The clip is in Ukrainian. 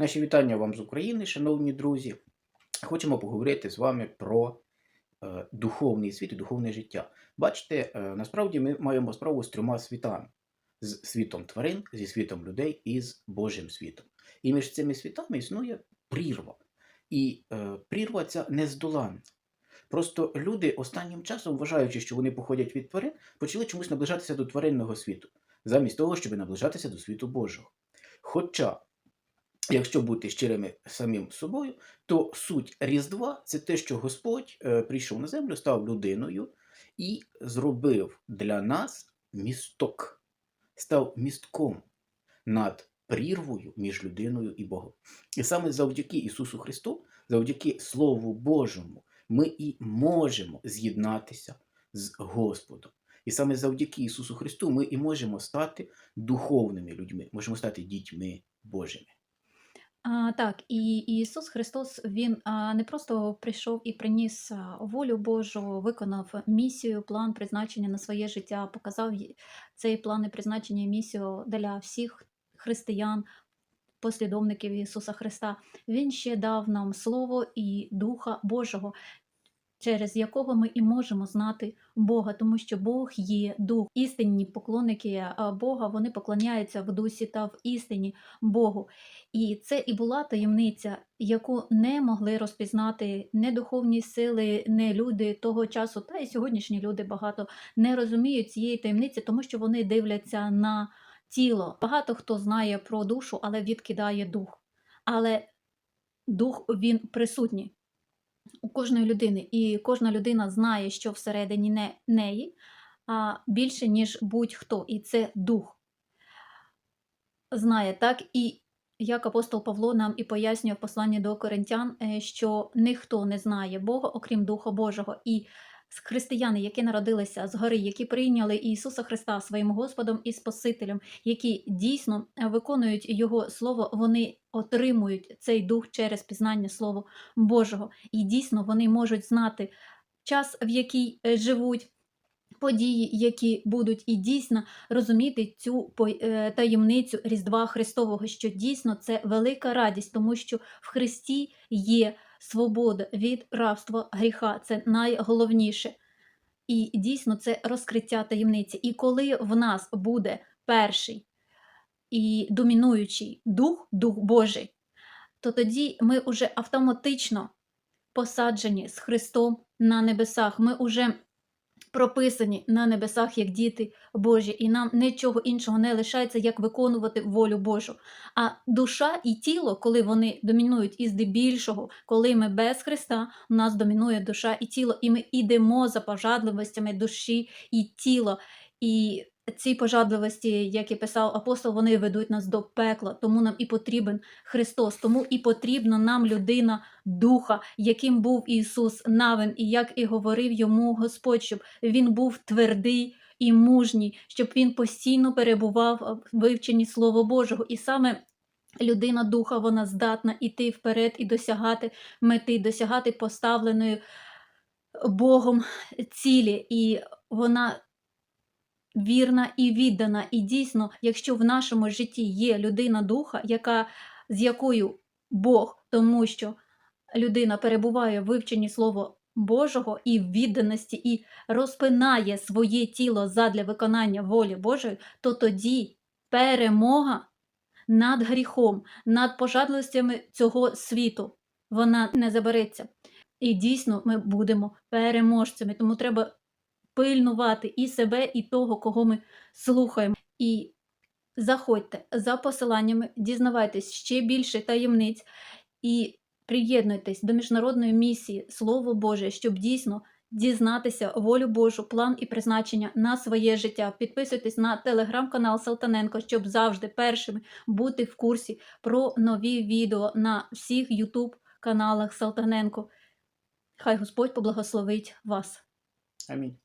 Наші вітання вам з України, шановні друзі. Хочемо поговорити з вами про е, духовний світ і духовне життя. Бачите, е, насправді ми маємо справу з трьома світами: з світом тварин, зі світом людей і з Божим світом. І між цими світами існує прірва. І е, прірва ця нездоланна. Просто люди останнім часом, вважаючи, що вони походять від тварин, почали чомусь наближатися до тваринного світу, замість того, щоб наближатися до світу Божого. Хоча Якщо бути щирими самим собою, то суть Різдва це те, що Господь е, прийшов на землю, став людиною і зробив для нас місток, став містком над прірвою між людиною і Богом. І саме завдяки Ісусу Христу, завдяки Слову Божому, ми і можемо з'єднатися з Господом. І саме завдяки Ісусу Христу ми і можемо стати духовними людьми, можемо стати дітьми Божими. А, так, і Ісус Христос Він а, не просто прийшов і приніс волю Божу, виконав місію, план призначення на своє життя, показав цей план і призначення і місію для всіх християн, послідовників Ісуса Христа. Він ще дав нам Слово і Духа Божого, через якого ми і можемо знати Бога, тому що Бог є дух. Істинні поклонники Бога вони поклоняються в дусі та в істині Богу. І це і була таємниця, яку не могли розпізнати не духовні сили, не люди того часу, та й сьогоднішні люди багато не розуміють цієї таємниці, тому що вони дивляться на тіло. Багато хто знає про душу, але відкидає дух. Але дух він присутній у кожної людини, і кожна людина знає, що всередині не- неї а більше, ніж будь-хто, і це дух знає, так і як апостол Павло нам і пояснює в посланні до Коринтян, е, що ніхто не знає Бога, окрім Духа Божого. І християни, які народилися згори, які прийняли Ісуса Христа своїм Господом і Спасителем, які дійсно е, виконують Його Слово, вони отримують цей дух через пізнання Слова Божого. І дійсно вони можуть знати час, в який е, живуть. Події, які будуть і дійсно розуміти цю е, таємницю Різдва Христового, що дійсно це велика радість, тому що в Христі є свобода від рабства гріха. Це найголовніше. І дійсно це розкриття таємниці. І коли в нас буде перший і домінуючий дух, дух Божий, то тоді ми вже автоматично посаджені з Христом на небесах. Ми вже прописані на небесах як діти Божі, і нам нічого іншого не лишається, як виконувати волю Божу. А душа і тіло, коли вони домінують і здебільшого, коли ми без Христа, у нас домінує душа і тіло, і ми йдемо за пожадливостями душі і тіла. І ці пожадливості, як і писав апостол, вони ведуть нас до пекла, тому нам і потрібен Христос, тому і потрібна нам людина духа, яким був Ісус Навин, і як і говорив йому Господь, щоб він був твердий і мужній, щоб він постійно перебував в вивченні Слова Божого. І саме людина духа вона здатна іти вперед і досягати мети, досягати поставленої Богом цілі. І вона вірна і віддана. І дійсно, якщо в нашому житті є людина духа, яка, з якою Бог, тому що людина перебуває в вивченні Слова Божого і в відданості, і розпинає своє тіло задля виконання волі Божої, то тоді перемога над гріхом, над пожадливостями цього світу, вона не забереться. І дійсно ми будемо переможцями. Тому треба пильнувати і себе, і того, кого ми слухаємо. І заходьте за посиланнями, дізнавайтесь ще більше таємниць і приєднуйтесь до міжнародної місії Слово Боже, щоб дійсно дізнатися волю Божу, план і призначення на своє життя. Підписуйтесь на телеграм-канал Салтаненко, щоб завжди першими бути в курсі про нові відео на всіх ютуб каналах Салтаненко. Хай Господь поблагословить вас. Амінь.